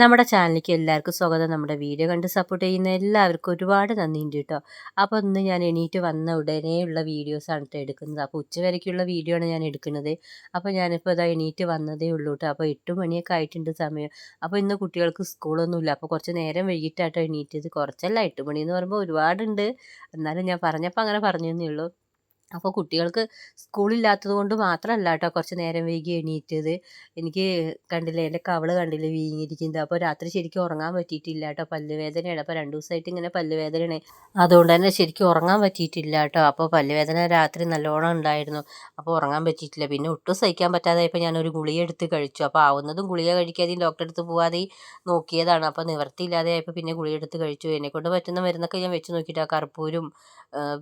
നമ്മുടെ ചാനലിലേക്ക് എല്ലാവർക്കും സ്വാഗതം. നമ്മുടെ വീഡിയോ കണ്ട് സപ്പോർട്ട് ചെയ്യുന്ന എല്ലാവർക്കും ഒരുപാട് നന്ദിയുണ്ട് കേട്ടോ അപ്പോൾ ഇന്ന് ഞാൻ എണീറ്റ് വന്ന ഉടനെയുള്ള വീഡിയോസാണ് കേട്ടോ എടുക്കുന്നത്. അപ്പോൾ ഉച്ചവരയ്ക്കുള്ള വീഡിയോ ആണ് ഞാൻ എടുക്കുന്നത്. അപ്പോൾ ഞാനിപ്പോൾ ഇതാ എണീറ്റ് വന്നതേ ഉള്ളൂ കേട്ടോ അപ്പോൾ എട്ട് മണിയൊക്കെ ആയിട്ടുണ്ട് സമയം. അപ്പോൾ ഇന്ന് കുട്ടികൾക്ക് സ്കൂളൊന്നുമില്ല അപ്പോൾ കുറച്ച് നേരം വൈകിട്ടാട്ടോ എണീറ്റത്. കുറച്ചല്ല എട്ട് മണി എന്ന് പറയുമ്പോൾ ഒരുപാടുണ്ട്. എന്നാലും ഞാൻ പറഞ്ഞപ്പോൾ അങ്ങനെ പറഞ്ഞതേ ഉള്ളൂ. അപ്പോൾ കുട്ടികൾക്ക് സ്കൂളില്ലാത്തത് കൊണ്ട് മാത്രമല്ല കേട്ടോ കുറച്ച് നേരം വൈകി എണീറ്റത്. എനിക്ക് കണ്ടില്ലേ എന്റെ കവൾ കണ്ടില്ലേ വീങ്ങിയിരിക്കുന്നത്. അപ്പോൾ രാത്രി ശരിക്കും ഉറങ്ങാൻ പറ്റിയിട്ടില്ല കേട്ടോ പല്ലുവേദനയാണ്. അപ്പോൾ രണ്ട് ദിവസമായിട്ട് ഇങ്ങനെ പല്ലുവേദനയാണ്. അതുകൊണ്ട് തന്നെ ശരിക്കും ഉറങ്ങാൻ പറ്റിയിട്ടില്ല കേട്ടോ അപ്പോൾ പല്ലുവേദന രാത്രി നല്ലോണം ഉണ്ടായിരുന്നു. അപ്പോൾ ഉറങ്ങാൻ പറ്റിയിട്ടില്ല. പിന്നെ ഒട്ടും സഹിക്കാൻ പറ്റാതായപ്പോൾ ഞാനൊരു ഗുളിക എടുത്ത് കഴിച്ചു. അപ്പോൾ ആവുന്നതും ഗുളിക കഴിക്കാതെയും ഡോക്ടറെ അടുത്ത് പോവാതെ നോക്കിയതാണ്. അപ്പോൾ നിവർത്തിയില്ലാതെ ആയപ്പോൾ പിന്നെ ഗുളിക എടുത്ത് കഴിച്ചു. എന്നെക്കൊണ്ട് പറ്റുന്ന മരുന്നൊക്കെ ഞാൻ വെച്ച് നോക്കിയിട്ട്. ആ കർപ്പൂരും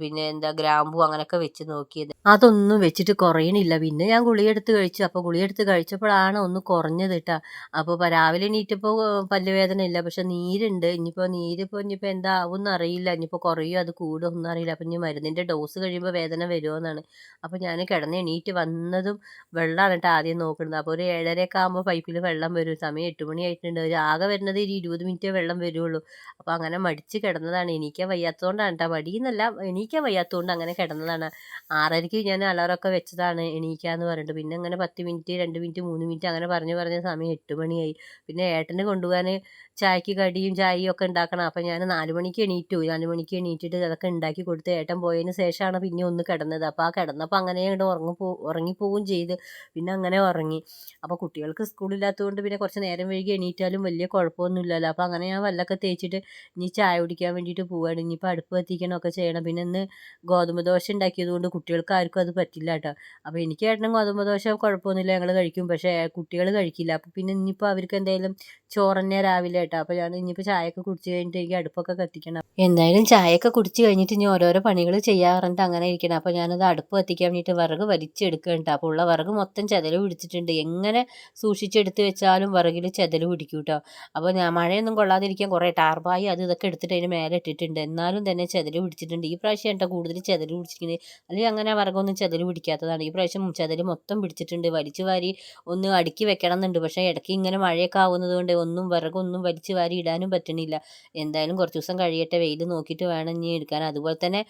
പിന്നെ എന്താ ഗ്രാമ്പു അങ്ങനെയൊക്കെ വെച്ച് നോക്കിയത്. അതൊന്നും വെച്ചിട്ട് കുറയണില്ല. പിന്നെ ഞാൻ ഗുളിയെടുത്ത് കഴിച്ചു. അപ്പോൾ ഗുളിയെടുത്ത് കഴിച്ചപ്പോഴാണ് ഒന്ന് കുറഞ്ഞത് കേട്ടോ അപ്പോൾ രാവിലെ എണീറ്റപ്പോൾ പല്ലുവേദന ഇല്ല. പക്ഷെ നീരുണ്ട്. ഇനിയിപ്പോൾ നീരിപ്പോൾ ഇനിയിപ്പോൾ എന്താ ആവുമെന്ന് അറിയില്ല. ഇനിയിപ്പോൾ കുറയോ? അത് കൂടുമോ ഒന്നും അറിയില്ല. അപ്പം ഇനി മരുന്നിന്റെ ഡോസ് കഴിയുമ്പോൾ വേദന വരുമോ എന്നാണ്. അപ്പോൾ ഞാൻ കിടന്ന് എണീറ്റ് വന്നതും വെള്ളമാണ് കേട്ടോ ആദ്യം നോക്കുന്നത് അപ്പോൾ ഒരു ഏഴരയൊക്കെ ആകുമ്പോൾ പൈപ്പിൽ വെള്ളം വരും. സമയം എട്ട് മണി ആയിട്ടുണ്ട്. ഒരു ആകെ വരുന്നത് ഒരു ഇരുപത് മിനിറ്റേ വെള്ളം വരുള്ളൂ. അപ്പോൾ അങ്ങനെ മടിച്ച് കിടന്നതാണ്. എണീക്കാൻ വയ്യാത്തതുകൊണ്ടാണ് കേട്ടോ മടിയെന്നല്ല എണീക്കാൻ വയ്യാത്തതുകൊണ്ട് അങ്ങനെ കിടന്നതാണ്. ആറരയ്ക്ക് ഞാൻ അലാറമൊക്കെ വെച്ചതാണ് എണീക്കാന്ന് പറഞ്ഞിട്ട്. പിന്നെ അങ്ങനെ പത്ത് മിനിറ്റ് രണ്ട് മിനിറ്റ് മൂന്ന് മിനിറ്റ് അങ്ങനെ പറഞ്ഞ് പറഞ്ഞ സമയം എട്ട് മണിയായി. പിന്നെ ഏട്ടന് കൊണ്ടുപോകാൻ ചായക്ക് കടിയും ചായയും ഒക്കെ ഉണ്ടാക്കണം. അപ്പം ഞാൻ നാല് മണിക്ക് എണീറ്റു. നാല് മണിക്ക് എണീറ്റിട്ട് അതൊക്കെ ഉണ്ടാക്കി കൊടുത്ത് ഏട്ടൻ പോയതിന് ശേഷമാണ് പിന്നെ ഒന്ന് കിടന്നത്. അപ്പോൾ ആ കിടന്നപ്പോൾ അങ്ങനെ അങ്ങോട്ട് ഉറങ്ങിപ്പോ ഉറങ്ങിപ്പോവുകയും ചെയ്ത്. പിന്നെ അങ്ങനെ ഉറങ്ങി. അപ്പോൾ കുട്ടികൾക്ക് സ്കൂളില്ലാത്തതുകൊണ്ട് പിന്നെ കുറച്ച് നേരം വൈകി എണീറ്റാലും വലിയ കുഴപ്പമൊന്നുമില്ലല്ലോ അപ്പോൾ അങ്ങനെ ഞാൻ വല്ലൊക്കെ തേച്ചിട്ട് ഇനി ചായ കുടിക്കാൻ വേണ്ടിയിട്ട് പോവുകയാണ് ഇനിയിപ്പോൾ അടുപ്പ് കത്തിക്കണമൊക്കെ ചെയ്യണം. പിന്നെ ഇന്ന് ഗോതമ്പ് ദോശ ഉണ്ടാക്കിയത് കൊണ്ട് കുട്ടികൾക്ക് ആർക്കും അത് പറ്റില്ല കേട്ടോ. അപ്പോൾ എനിക്ക് ഏട്ടനും ഗോതമ്പ് ദോശ കുഴപ്പമൊന്നുമില്ല. ഞങ്ങൾ കഴിക്കും. പക്ഷേ കുട്ടികൾ കഴിക്കില്ല. അപ്പോൾ പിന്നെ ഇനിയിപ്പോൾ അവർക്ക് എന്തെങ്കിലും ചോറന്നെ രാവിലെ കേട്ടോ. അപ്പോൾ ഞാൻ ഇനിയിപ്പോൾ ചായയൊക്കെ കുടിച്ച് കഴിഞ്ഞിട്ട് എനിക്ക് അടുപ്പൊക്കെ കത്തിക്കണം. എന്തായാലും ചായയൊക്കെ കുടിച്ച് കഴിഞ്ഞിട്ട് ഇനി ഓരോരോ പണികൾ ചെയ്യാറുണ്ട്. അങ്ങനെ ഇരിക്കണം. അപ്പോൾ ഞാനത് അടുപ്പ് കത്തിക്കാൻ വേണ്ടിയിട്ട് വിറക് വലിച്ചെടുക്കുന്നുണ്ട് അപ്പോൾ ഉള്ള വിറക് മൊത്തം ചെതൽ പിടിച്ചിട്ടുണ്ട്. എങ്ങനെ സൂക്ഷിച്ചെടുത്ത് വെച്ചാലും വിറകിൽ ചെതൽ പിടിക്കും കേട്ടോ. അപ്പോൾ ഞാൻ മഴയൊന്നും കൊള്ളാതിരിക്കാൻ കുറേ ടാർബായി അത് ഇതൊക്കെ എടുത്തിട്ട് അതിന് മേലെ ഇട്ടിട്ടുണ്ട്. എന്നാലും തന്നെ ചെതൽ പിടിച്ചിട്ടുണ്ട്. ഈ പ്രാവശ്യം കേട്ടോ കൂടുതൽ ചെതൽ പിടിച്ചിരിക്കുന്നത്? അല്ലെങ്കിൽ അങ്ങനെ വർഗമൊന്നും ചെതൽ പിടിക്കാത്തതാണ്. ഈ പ്രാവശ്യം ചെതൽ മൊത്തം പിടിച്ചിട്ടുണ്ട്. വലിച്ചു വാരി ഒന്ന് അടുക്കി വെക്കണം എന്നുണ്ട് പക്ഷേ ഇടയ്ക്ക് ഇങ്ങനെ മഴയൊക്കെ ആവുന്നത് കൊണ്ട് ഒന്നും വിറകൊന്നും വലിച്ചു വാരി ഇടാനും പറ്റണില്ല. എന്തായാലും കുറച്ച് ദിവസം കഴിയട്ടെ. വെയിൽ നോക്കിയിട്ട് വേണം ഇനി എടുക്കാൻ. അതുപോലെ തന്നെ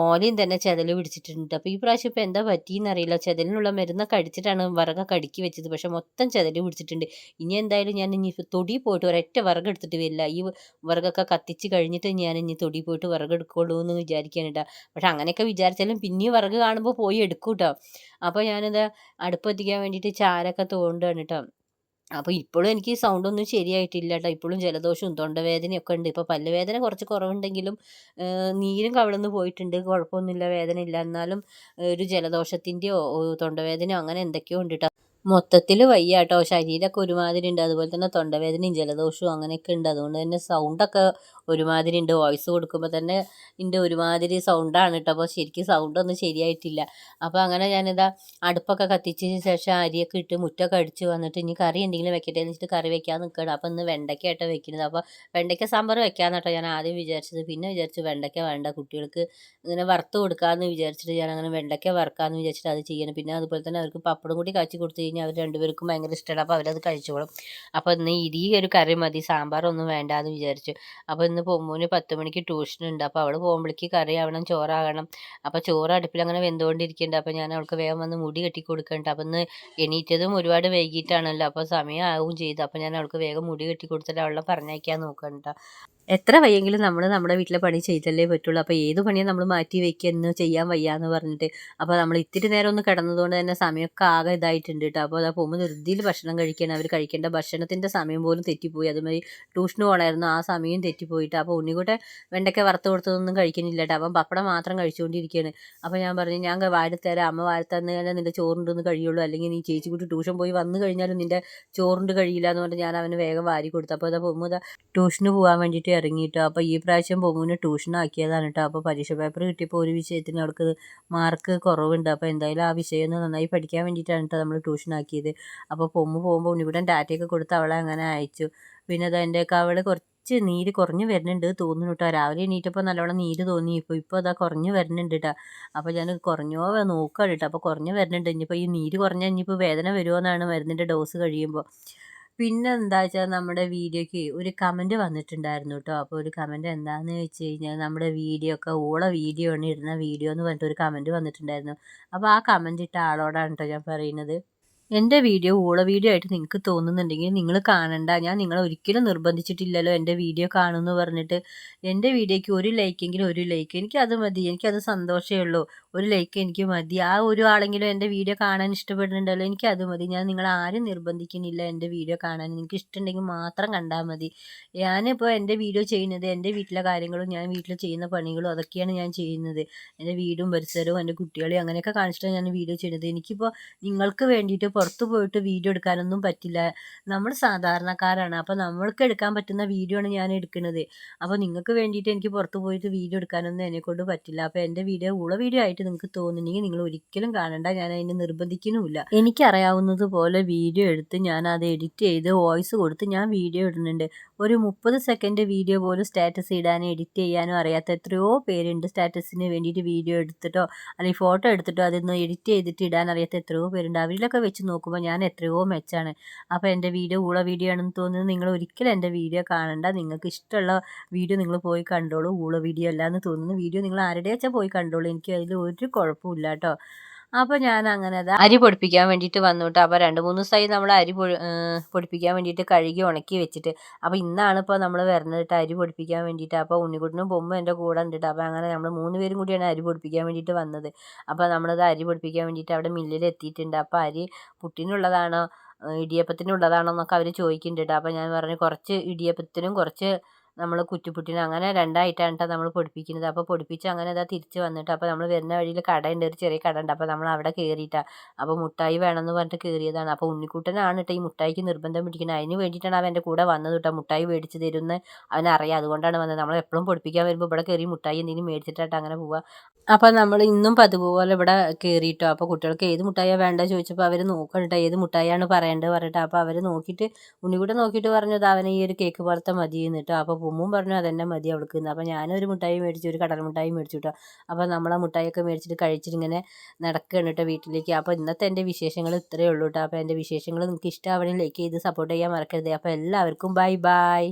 ഓലയും തന്നെ ചെതൽ പിടിച്ചിട്ടുണ്ട്. അപ്പോൾ ഈ പ്രാവശ്യം ഇപ്പോൾ എന്താ പറ്റിയെന്നറിയില്ല ചെതലിനുള്ള മരുന്നൊക്കെ അടിച്ചിട്ടാണ് വിറകൊക്കെ അടുക്കി വെച്ചത്. പക്ഷേ മൊത്തം ചെതൽ പിടിച്ചിട്ടുണ്ട്. ഇനി എന്തായാലും ഞാൻ ഇനി തൊടി പോയിട്ട് ഒരൊറ്റ വിറക് എടുത്തിട്ട് വരില്ല. ഈ വിറകൊക്കെ കത്തിച്ച് കഴിഞ്ഞിട്ട് ഞാൻ ഇനി തൊടി പോയിട്ട് വിറക് എടുക്കുള്ളൂ എന്ന് വിചാരിക്കാൻ കേട്ടോ പക്ഷെ അങ്ങനെയൊക്കെ വിചാരിച്ചാലും പിന്നെയും വിറക് കാണുമ്പോൾ പോയി എടുക്കും കേട്ടോ അപ്പോൾ ഞാനിത് അടുപ്പത്തിക്കാൻ വേണ്ടിയിട്ട് ചാരൊക്കെ തോണ്ടാണ് കേട്ടോ അപ്പോൾ ഇപ്പോഴും എനിക്ക് സൗണ്ട് ഒന്നും ശരിയായിട്ടില്ല കേട്ടോ ഇപ്പോഴും ജലദോഷവും തൊണ്ടവേദനയൊക്കെ ഉണ്ട്. ഇപ്പോൾ പല്ലുവേദന കുറച്ച് കുറവുണ്ടെങ്കിലും നീരും കവിളുന്ന് പോയിട്ടുണ്ട്. കുഴപ്പമൊന്നുമില്ല വേദന ഇല്ല. എന്നാലും ഒരു ജലദോഷത്തിന്റെയോ തൊണ്ടവേദനയോ അങ്ങനെ എന്തൊക്കെയോ ഉണ്ട് കേട്ടോ മൊത്തത്തിൽ വയ്യ കേട്ടോ ശരീരമൊക്കെ ഒരുമാതിരി ഉണ്ട് അതുപോലെ തന്നെ തൊണ്ടവേദനയും ജലദോഷവും അങ്ങനെയൊക്കെ ഉണ്ട്. അതുകൊണ്ട് തന്നെ സൗണ്ടൊക്കെ ഒരുമാതിരി ഉണ്ട് വോയിസ് കൊടുക്കുമ്പോൾ തന്നെ ഇതിന്റെ ഒരുമാതിരി സൗണ്ടാണ് കേട്ടോ അപ്പോൾ ശരിക്കും സൗണ്ടൊന്നും ശരിയായിട്ടില്ല. അപ്പോൾ അങ്ങനെ ഞാനിതാ അടുപ്പൊക്കെ കത്തിച്ചതിന് ശേഷം അരിയൊക്കെ ഇട്ട് മുറ്റൊക്കെ അടിച്ച് വന്നിട്ട് ഇനി കറി എന്തെങ്കിലും വെക്കട്ടെ എന്ന് വെച്ചിട്ട് കറി വെക്കാൻ നിൽക്കണം അപ്പോൾ ഇന്ന് വെണ്ടയ്ക്കായിട്ടോ വെക്കുന്നത് അപ്പോൾ വെണ്ടയ്ക്ക സാമ്പാർ വെക്കാമെന്ന് കേട്ടോ ഞാൻ ആദ്യം വിചാരിച്ചത്. പിന്നെ വിചാരിച്ചു വെണ്ടയ്ക്ക വേണ്ട. കുട്ടികൾക്ക് ഇങ്ങനെ വറുത്ത് കൊടുക്കാമെന്ന് വിചാരിച്ചിട്ട് ഞാൻ അങ്ങനെ വെണ്ടയ്ക്ക വറുക്കാമെന്ന് വിചാരിച്ചിട്ട് അത് ചെയ്യണം. പിന്നെ അതുപോലെ തന്നെ അവർക്ക് പപ്പടം കൂടി കാച്ചി കൊടുത്തു കഴിഞ്ഞാൽ അവർ രണ്ടുപേർക്കും ഭയങ്കര ഇഷ്ടമാണ് അപ്പോൾ അവരത് കഴിച്ചോളും. അപ്പോൾ ഇന്ന് ഇരി ഒരു കറി മതി. സാമ്പാറൊന്നും വേണ്ട എന്ന് വിചാരിച്ചു. അപ്പോൾ ഇന്ന് പൊമ്മൂന് പത്ത് മണിക്ക് ട്യൂഷൻ ഉണ്ട് അപ്പോൾ അവൾ പോകുമ്പോഴേക്ക് കറി ആവണം ചോറാകണം. അപ്പോൾ ചോറ് അടുപ്പിൽ അങ്ങനെ വെന്തുകൊണ്ടിരിക്കുന്നുണ്ട് അപ്പോൾ ഞാൻ അവൾക്ക് വേഗം വന്ന് മുടി കെട്ടി കൊടുക്കുന്നുണ്ട് അപ്പോൾ ഇന്ന് എണീറ്റതും ഒരുപാട് വൈകിട്ടാണല്ലോ. അപ്പോൾ സമയം ആവും ചെയ്തു. അപ്പോൾ ഞാൻ അവൾക്ക് വേഗം മുടി കെട്ടി കൊടുത്തിട്ട് അവളെ പറഞ്ഞയക്കാൻ നോക്കണ്ട. എത്ര വയ്യെങ്കിലും നമ്മൾ നമ്മുടെ വീട്ടിലെ പണി ചെയ്തല്ലേ പറ്റുള്ളൂ. അപ്പോൾ ഏത് പണിയും നമ്മൾ മാറ്റി വയ്ക്കുക എന്ന് ചെയ്യാൻ വയ്യ എന്ന് പറഞ്ഞിട്ട്. അപ്പോൾ നമ്മൾ ഇത്തിരി നേരം ഒന്ന് കിടന്നതുകൊണ്ട് തന്നെ സമയമൊക്കെ ആകെ ഇതായിട്ടുണ്ട് കേട്ടോ. അപ്പോൾ അതാ പോകുമ്പോൾ ധൃതിയിൽ ഭക്ഷണം കഴിക്കണം അവർ കഴിക്കേണ്ട ഭക്ഷണത്തിന്റെ സമയം പോലും തെറ്റിപ്പോയി. അതുമായി ട്യൂഷന് പോകണമായിരുന്നു ആ സമയം തെറ്റിപ്പോയിട്ട്. അപ്പോൾ ഉണ്ണിക്കൂട്ടെ വെണ്ടയ്ക്ക വറുത്ത് കൊടുത്തതൊന്നും കഴിക്കുന്നില്ല കേട്ടോ. അപ്പം പപ്പടം മാത്രം കഴിച്ചുകൊണ്ടിരിക്കുകയാണ്. അപ്പോൾ ഞാൻ പറഞ്ഞു ഞാൻ വാഴത്തരാം അമ്മ വാഴത്തന്ന് തന്നെ നിന്റെ ചോറുണ്ടെന്ന് കഴിയുള്ളൂ. അല്ലെങ്കിൽ നീ ചേച്ചി കൂട്ടി ട്യൂഷൻ പോയി വന്നു കഴിഞ്ഞാലും നിന്റെ ചോറുണ്ട് കഴിയില്ല എന്ന് പറഞ്ഞ് ഞാൻ അവന് വേഗം വാരി കൊടുത്തു. അപ്പോൾ അതാ പോകുമ്പോൾ ട്യൂഷന് പോകാൻ വേണ്ടിയിട്ട് ഇറങ്ങിയിട്ടോ അപ്പോൾ ഈ പ്രാവശ്യം ട്യൂഷൻ ട്യൂഷനാക്കിയതാണ് കേട്ടോ അപ്പോൾ പരീക്ഷ പേപ്പർ കിട്ടിയപ്പോൾ ഒരു വിഷയത്തിന് അവൾക്ക് മാർക്ക് കുറവുണ്ട്. അപ്പോൾ എന്തായാലും ആ വിഷയം ഒന്ന് നന്നായി പഠിക്കാൻ വേണ്ടിയിട്ടാണ് കേട്ടോ നമ്മൾ ട്യൂഷനാക്കിയത് അപ്പോൾ പൊമ്മു പോകുമ്പോൾ ഉണ്ണിവിടം ടാറ്റയൊക്കെ കൊടുത്ത് അവളെ അങ്ങനെ അയച്ചു. പിന്നെ അത് എന്റെ അവൾ കുറച്ച് നീര് കുറഞ്ഞു വരുന്നുണ്ട് തോന്നുന്നു കേട്ടോ രാവിലെ എണീറ്റപ്പോൾ നല്ലോണം നീര് തോന്നി. ഇപ്പോൾ ഇപ്പോൾ അതാ കുറഞ്ഞു വരുന്നുണ്ട് കേട്ടോ അപ്പോൾ ഞാൻ കുറഞ്ഞോ നോക്കുകയാണ് കേട്ടോ അപ്പോൾ കുറഞ്ഞു വരുന്നുണ്ട്. ഇനിയിപ്പോൾ ഈ നീര് കുറഞ്ഞാൽ ഇനിയിപ്പോൾ വേദന വരുമോ എന്നാണ് മരുന്നിന്റെ ഡോസ് കഴിയുമ്പോൾ പിന്നെ എന്താ വെച്ചാൽ നമ്മുടെ വീഡിയോക്ക് ഒരു കമന്റ് വന്നിട്ടുണ്ടായിരുന്നു കേട്ടോ അപ്പോൾ ഒരു കമന്റ് എന്താണെന്ന് വെച്ച് കഴിഞ്ഞാൽ നമ്മുടെ വീഡിയോ ഒക്കെ ഓള വീഡിയോ ആണ് ഇടുന്ന വീഡിയോ എന്ന് പറഞ്ഞിട്ട് ഒരു കമന്റ് വന്നിട്ടുണ്ടായിരുന്നു. അപ്പോൾ ആ കമന്റ് ഇട്ട ആളോടാണ് കേട്ടോ ഞാൻ പറയുന്നത്. എന്റെ വീഡിയോ ഓള വീഡിയോ ആയിട്ട് നിങ്ങൾക്ക് തോന്നുന്നുണ്ടെങ്കിൽ നിങ്ങൾ കാണണ്ട. ഞാൻ നിങ്ങളെ ഒരിക്കലും നിർബന്ധിച്ചിട്ടില്ലല്ലോ എന്റെ വീഡിയോ കാണുമെന്ന് പറഞ്ഞിട്ട്. എന്റെ വീഡിയോയ്ക്ക് ഒരു ലൈക്കെങ്കിലും ഒരു ലൈക്ക്. എനിക്ക് അത് മതി. എനിക്കത് സന്തോഷമേ ഉള്ളൂ. ഒരു ലൈക്ക് എനിക്ക് മതി. ആ ഒരു ആളെങ്കിലും എന്റെ വീഡിയോ കാണാൻ ഇഷ്ടപ്പെടുന്നുണ്ടല്ലോ അത് മതി. ഞാൻ നിങ്ങളെ ആരും നിർബന്ധിക്കുന്നില്ല എന്റെ വീഡിയോ കാണാൻ. നിങ്ങൾക്ക് ഇഷ്ടമുണ്ടെങ്കിൽ മാത്രം കണ്ടാൽ മതി. ഞാനിപ്പോൾ എന്റെ വീഡിയോ ചെയ്യുന്നത് എന്റെ വീട്ടിലെ കാര്യങ്ങളും ഞാൻ വീട്ടിൽ ചെയ്യുന്ന പണികളും അതൊക്കെയാണ് ഞാൻ ചെയ്യുന്നത്. എന്റെ വീടും പരിസരവും എന്റെ കുട്ടികളെയും അങ്ങനെയൊക്കെ കാണിച്ചിട്ടാണ് ഞാൻ വീഡിയോ ചെയ്യുന്നത്. എനിക്കിപ്പോൾ നിങ്ങൾക്ക് വേണ്ടിയിട്ട് പുറത്ത് പോയിട്ട് വീഡിയോ എടുക്കാനൊന്നും പറ്റില്ല. നമ്മൾ സാധാരണക്കാരാണ്. അപ്പോൾ നമ്മൾക്ക് എടുക്കാൻ പറ്റുന്ന വീഡിയോ ആണ് ഞാൻ എടുക്കുന്നത്. അപ്പോൾ നിങ്ങൾക്ക് വേണ്ടിയിട്ട് എനിക്ക് പുറത്ത് പോയിട്ട് വീഡിയോ എടുക്കാനൊന്നും എന്നെക്കൊണ്ട് പറ്റില്ല. അപ്പോൾ എന്റെ വീഡിയോ ഉള്ള വീഡിയോ ആയിട്ട് നിങ്ങൾക്ക് തോന്നുന്നെങ്കിൽ നിങ്ങൾ ഒരിക്കലും കാണണ്ട. ഞാൻ അതിനെ നിർബന്ധിക്കുന്നുമില്ല. എനിക്കറിയാവുന്നത് പോലെ വീഡിയോ എടുത്ത് ഞാൻ അത് എഡിറ്റ് ചെയ്ത് വോയിസ് കൊടുത്ത് ഞാൻ വീഡിയോ ഇടുന്നുണ്ട്. ഒരു മുപ്പത് സെക്കൻഡ് വീഡിയോ പോലും സ്റ്റാറ്റസ് ഇടാനും എഡിറ്റ് ചെയ്യാനും അറിയാത്ത എത്രയോ പേരുണ്ട് സ്റ്റാറ്റസിന് വേണ്ടിയിട്ട് വീഡിയോ എടുത്തിട്ടോ അല്ലെങ്കിൽ ഫോട്ടോ എടുത്തിട്ടോ അതൊന്ന് എഡിറ്റ് ചെയ്തിട്ട് ഇടാൻ അറിയാത്ത എത്രയോ പേരുണ്ട്. അവരിലൊക്കെ വെച്ച് നോക്കുമ്പോൾ ഞാൻ എത്രയോ മെച്ചാണ് അപ്പോൾ എന്റെ വീഡിയോ ഊള വീഡിയോ ആണെന്ന് തോന്നുന്നത് നിങ്ങൾ ഒരിക്കലും എന്റെ വീഡിയോ കാണണ്ട. നിങ്ങൾക്ക് ഇഷ്ടമുള്ള വീഡിയോ നിങ്ങൾ പോയി കണ്ടോളൂ. ഊള വീഡിയോ അല്ല എന്ന് തോന്നുന്നു വീഡിയോ നിങ്ങൾ ആരുടെ വെച്ചാൽ പോയി കണ്ടോളൂ. എനിക്ക് അതിൽ ഒരു കുഴപ്പമില്ല കേട്ടോ അപ്പോൾ ഞാൻ അങ്ങനെ അത് അരി പൊടിപ്പിക്കാൻ വേണ്ടിട്ട് വന്നു അപ്പൊ അപ്പോൾ രണ്ട് മൂന്ന് ദിവസമായി നമ്മൾ അരി പൊടിപ്പിക്കാൻ വേണ്ടിട്ട് കഴുകി ഉണക്കി വെച്ചിട്ട്. അപ്പോൾ ഇന്നാണ് ഇപ്പോൾ നമ്മൾ വരുന്നത് അരി പൊടിപ്പിക്കാൻ വേണ്ടിട്ട് അപ്പോൾ ഉണ്ണിക്കുട്ടനും പൊമ്പും എന്റെ കൂടെ ഉണ്ടിട്ട് അപ്പൊ അപ്പോൾ അങ്ങനെ നമ്മൾ മൂന്ന് പേരും കൂടിയാണ് അരി പൊടിപ്പിക്കാൻ വേണ്ടിട്ട് വന്നത്. അപ്പോൾ നമ്മളത് അരി പൊടിപ്പിക്കാൻ വേണ്ടിട്ട് അവിടെ മില്ലിൽ എത്തിയിട്ടുണ്ട്. അപ്പോൾ അരി പുട്ടിനുള്ളതാണോ ഇടിയപ്പത്തിനുള്ളതാണോ എന്നൊക്കെ അവർ ചോദിക്കുന്നുണ്ട് അപ്പൊ അപ്പോൾ ഞാൻ പറഞ്ഞു കുറച്ച് ഇടിയപ്പത്തിനും കുറച്ച് നമ്മൾ കുറ്റിപ്പുട്ടിന് അങ്ങനെ രണ്ടായിട്ടാണ് കേട്ടോ നമ്മൾ പൊടിപ്പിക്കുന്നത്. അപ്പോൾ പൊടിപ്പിച്ച് അങ്ങനെ ഇതാ തിരിച്ച് വന്നിട്ട് അപ്പോൾ നമ്മൾ വരുന്ന വഴിയിൽ കടയുണ്ട് ഒരു ചെറിയ കട ഉണ്ട് അപ്പോൾ നമ്മൾ അവിടെ കയറിയിട്ടാണ് അപ്പോൾ മുട്ടായി വേണമെന്ന് പറഞ്ഞിട്ട് കയറിയതാണ് അപ്പോൾ ഉണ്ണിക്കുട്ടനാണ് കേട്ടോ ഈ മുട്ടായിക്ക് നിർബന്ധം പിടിക്കുന്നത് അതിന് വേണ്ടിയിട്ടാണ് അവൻ എന്റെ കൂടെ വന്നത് കേട്ടോ മുട്ടായി മേടിച്ച് തരുമെന്ന് അവനറിയാം അതുകൊണ്ടാണ് വന്നത്. നമ്മൾ എപ്പോഴും പൊടിപ്പിക്കാൻ വരുമ്പോൾ ഇവിടെ കയറി മുട്ടായി എന്തെങ്കിലും മേടിച്ചിട്ടായിട്ട് അങ്ങനെ പോവുക അപ്പോൾ നമ്മൾ ഇന്നും പതുപോലെ പോലെ ഇവിടെ കയറിയിട്ടോ അപ്പോൾ കുട്ടികൾക്ക് ഏത് മുട്ടായിയാണ് വേണ്ടത് ചോദിച്ചപ്പോൾ അവർ നോക്കണ്ട ഏത് മുട്ടായിയാണ് പറയേണ്ടത് പറഞ്ഞിട്ട്. അപ്പോൾ അവർ നോക്കിയിട്ട് ഉണ്ണിക്കുട്ടൻ നോക്കിയിട്ട് പറഞ്ഞത്. അവനെ ഈ ഒരു കേക്ക് പോലത്തെ മതി എന്നിട്ടോ അപ്പോൾ ഉമ്മും പറഞ്ഞു അതെന്നെ മതി അവൾക്ക് എന്ന്. അപ്പോൾ ഞാനൊരു മുട്ടായി മേടിച്ചു ഒരു കടൽ മുട്ടായി മേടിച്ചു കേട്ടോ അപ്പോൾ നമ്മളാ മിഠായിയൊക്കെ മേടിച്ചിട്ട് കഴിച്ചിട്ട് ഇങ്ങനെ നടക്കുകയാണ് കേട്ടോ വീട്ടിലേക്ക്. അപ്പോൾ ഇന്നത്തെ എന്റെ വിശേഷങ്ങൾ ഇത്രയേ ഉള്ളൂ കേട്ടോ അപ്പോൾ എന്റെ വിശേഷങ്ങൾ നിങ്ങൾക്ക് ഇഷ്ടമാവണമെങ്കിൽ ലൈക്ക് ചെയ്ത് സപ്പോർട്ട് ചെയ്യാൻ മറക്കരുത്. അപ്പോൾ എല്ലാവർക്കും ബൈ ബൈ